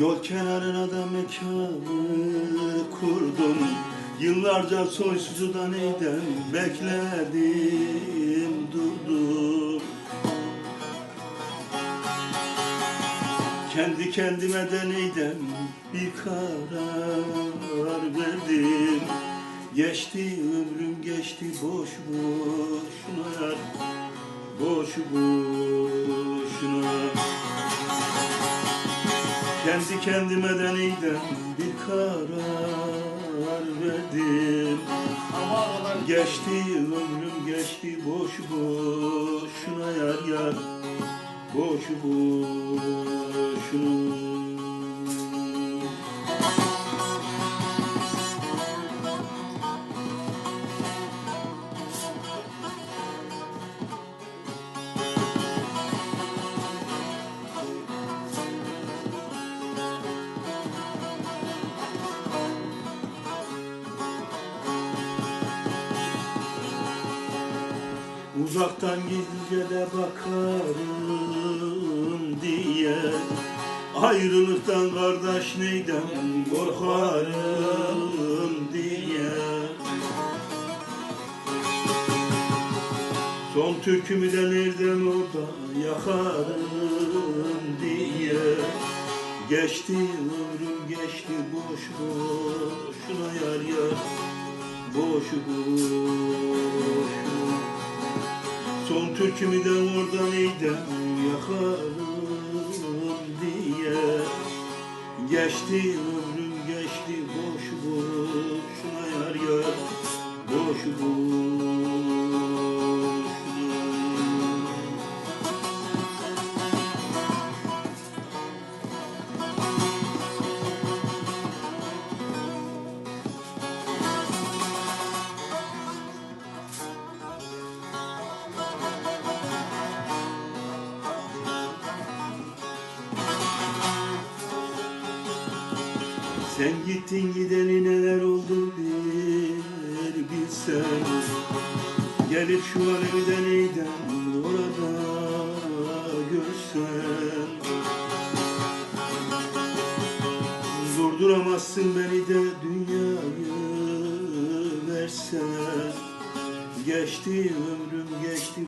Yol kenarına da mekanı kurdum. Yıllarca soysuzu da neyden bekledim durdum. Kendi kendime de neyden bir karar verdim. Geçti ömrüm geçti boş boşuna yar Boş boşuna kendi kendime de neyden bir karar verdim. Geçti ömrüm geçti boş boşuna yar yar. Boş boşuna Uzaktan gizlice de bakarım diye. Ayrılıktan kardeş neyden korkarım diye. Son türkümü de nereden orada yakarım diye. Geçti ömrüm geçti boş boşuna yar yar. Boş boşuna Son türkümü de oradan eydem yakarım diye. Geçti ömrüm Sen gittin gideli neler oldu bir bilsen. Gelip şu alevden neyden orada görsen. Durduramazsın beni de dünyayı versen. Geçti ömrüm geçti